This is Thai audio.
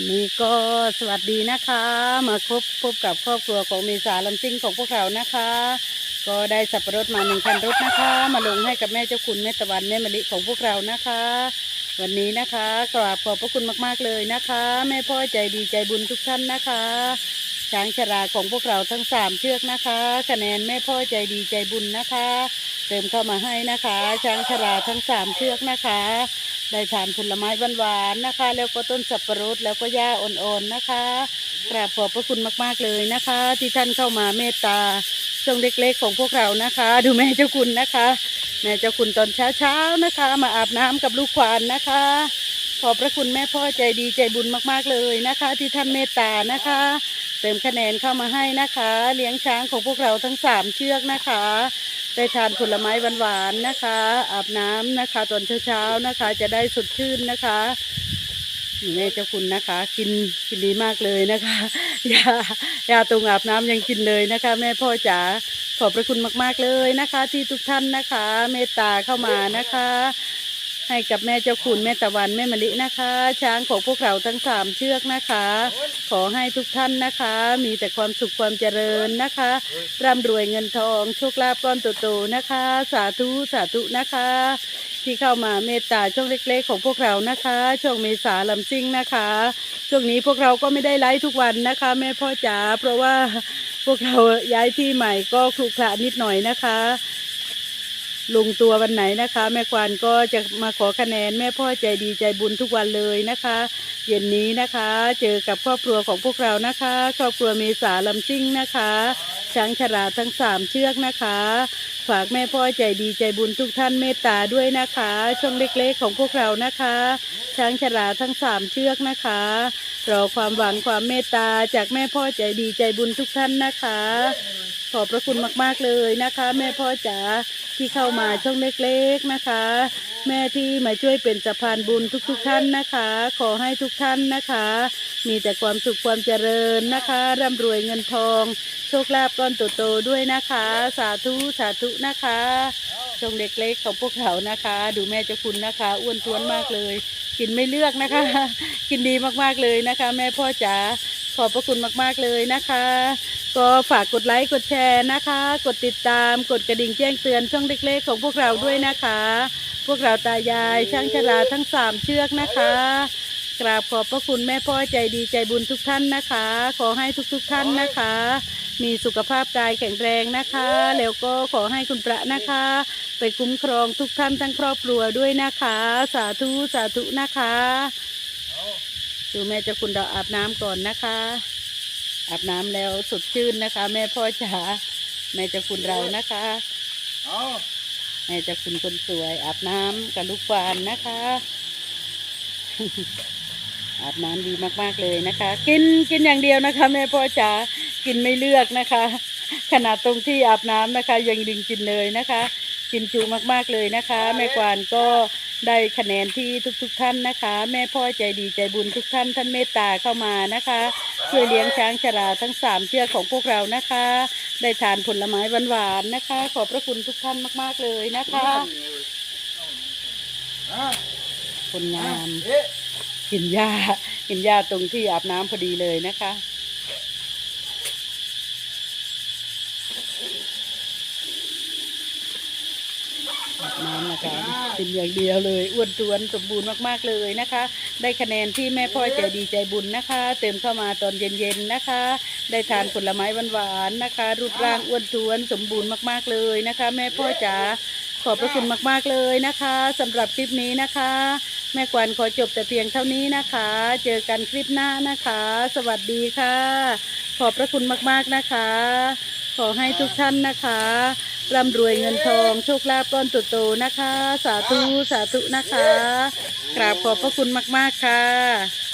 วันนี้ก็สวัสดีนะคะ มาพบพบกับครอบครัวของเมษาลำซิ่งของพวกเรานะคะ ก็ได้สับปะรดมาหนึ่งคันรถนะคะ มาลงให้กับแม่เจ้าคุณแม่ตะวันแม่มะลิของพวกเรานะคะ วันนี้นะคะกราบขอบพระคุณมากๆเลยนะคะ แม่พ่อใจดีใจบุญทุกท่านนะคะช้างชราของพวกเราทั้งสามเชือกนะคะคะแนนแม่พ่อใจดีใจบุญนะคะ เติมเข้ามาให้นะคะ ช้างชราทั้งสามเชือกนะคะ ได้ทานผลไม้หวานๆนะคะ แล้วก็ต้นสับปะรดแล้วก็หญ้าอ่อนๆนะคะกราบขอบพระคุณมากๆเลยนะคะ ที่ท่านเข้ามาเมตตาช่วงเล็กๆของพวกเรานะคะ ดูแม่เจ้าคุณนะคะ แม่เจ้าคุณตอนเช้าๆนะคะ มาอาบน้ำกับลูกควานนะคะ ขอบพระคุณแม่พ่อใจดีใจบุญมากๆเลยนะคะ ที่ท่านเมตตานะคะ เติมคะแนนเข้ามาให้นะคะ เลี้ยงช้างของพวกเราทั้งสามเชือกนะคะ ได้ทานผลไม้หวานๆนะคะ อาบน้ำนะคะ ตอนเช้าๆนะคะ จะได้สดชื่นนะคะแม่เจ้าคุณนะคะ กินกินดีมากเลยนะคะยายาตรงอาบน้ำยังกินเลยนะคะ แม่พ่อจ๋าขอบพระคุณมาก ๆเลยนะคะ ที่ทุกท่านนะคะ เมตตาเข้ามานะคะ ให้กับแม่เจ้าคุณแม่ตะวันแม่มะลินะคะ ช้างของพวกเราทั้งสามเชือกนะคะ ขอให้ทุกท่านนะคะ มีแต่ความสุขความเจริญนะคะร่ำรวยเงินทองโชคลาภก้อนโตๆนะคะ สาธุสาธุนะคะ ที่เข้ามาเมตตาช่วงเล็กๆ ของพวกเรานะคะช่วงเมษาลำซิ่งนะคะ ช่วงนี้พวกเราก็ไม่ได้ไลฟ์ทุกวันนะคะ แม่พ่อจ๋าเพราะว่าพวกเราย้ายที่ใหม่ก็คลุกคละนิดหน่อยนะคะ ลงตัววันไหนนะคะ แม่ควานก็จะมาขอคะแนนแม่พ่อใจดีใจบุญทุกวันเลยนะคะ เย็นนี้นะคะ เจอกับครอบครัวของพวกเรานะคะ ครอบครัวเมษาลำซิ่งนะคะช้างฉลาดทั้งสามเชือกนะคะ ฝากแม่พ่อใจดีใจบุญทุกท่านเมตตาด้วยนะคะ ช่องเล็กๆของพวกเรานะคะ ช้างฉลาดทั้งสามเชือกนะคะรอความหวังความเมตตาจากแม่พ่อใจดีใจบุญทุกท่านนะคะ ขอบพระคุณมาก ๆ เลยนะคะ แม่พ่อจ๋าที่เข้ามาช่องเล็กๆนะคะ แม่ที่มาช่วยเป็นสะพานบุญทุก ๆ ท่านนะคะ ขอให้ทุกท่านนะคะ มีแต่ความสุขความเจริญนะคะร่ำรวยเงินทอง โชคลาภก้อนโตๆด้วยนะคะ สาธุสาธุนะคะช่องเล็กๆของพวกเขานะคะ ดูแม่เจ้าคุณนะคะ อ้วนท้วนมากเลย กินไม่เลือกนะคะ กินดีมากๆเลยนะคะ แม่พ่อจ๋าขอบพระคุณมากๆเลยนะคะ ก็ฝากกดไลค์กดแชร์นะคะ กดติดตามกดกระดิ่งแจ้งเตือนช่องเล็กๆ ของพวกเราด้วยนะคะ พวกเราตายายช่างชราทั้งสามเชือกนะคะ กราบขอบพระคุณแม่พ่อใจดีใจบุญทุกท่านนะคะ ขอให้ทุกๆท่านนะคะ มีสุขภาพกายแข็งแรงนะคะ แล้วก็ขอให้คุณพระนะคะ ไปคุ้มครองทุกท่านทั้งครอบครัวด้วยนะคะ สาธุสาธุนะคะดูแม่เจ้าคุณเราอาบน้ำก่อนนะคะ อาบน้ำแล้วสดชื่นนะคะ แม่พ่อจ๋าแม่เจ้าคุณเรานะคะ เอาแม่เจ้าคุณคนสวย อาบน้ำกับลูกฟานนะคะ อาบน้ำดีมากๆเลยนะคะ กินกินอย่างเดียวนะคะ แม่พ่อจ๋ากินไม่เลือกนะคะ ขนาดตรงที่อาบน้ำนะคะ ยังดึงกินเลยนะคะ กินจูมากๆเลยนะคะ แม่กวานก็ได้คะแนนที่ทุกๆท่านนะคะ แม่พ่อใจดีใจบุญทุกท่านท่านเมตตาเข้ามานะคะ ช่วยเลี้ยงช้างชราทั้งสามเชือกของพวกเรานะคะ ได้ทานผลไม้หวานๆนะคะ ขอบพระคุณทุกท่านมาก ๆเลยนะคะอะคนงามเอ๊ะกินหญ้ากินหญ้าตรงที่อาบน้ำพอดีเลยนะคะ อาบน้ำนะคะกินอย่างเดียวเลยอ้วนท้วนสมบูรณ์มากๆเลยนะคะ ได้คะแนนที่แม่พ่อใจดีใจบุญนะคะ เติมเข้ามาตอนเย็นๆนะคะ ได้ทานผลไม้หวานๆนะคะ รูปร่างอ้วนท้วนสมบูรณ์มากๆเลยนะคะ แม่พ่อจ๋าขอบพระคุณมากๆเลยนะคะสำหรับคลิปนี้นะคะ แม่กวนขอจบแต่เพียงเท่านี้นะคะ เจอกันคลิปหน้านะคะ สวัสดีค่ะ ขอบพระคุณมากๆนะคะ ขอให้ทุกท่านนะคะ ร่ำรวยเงินทองโชคลาภก้อนโตๆนะคะ สาธุสาธุนะคะกราบขอบพระคุณมาก ๆ ค่ะ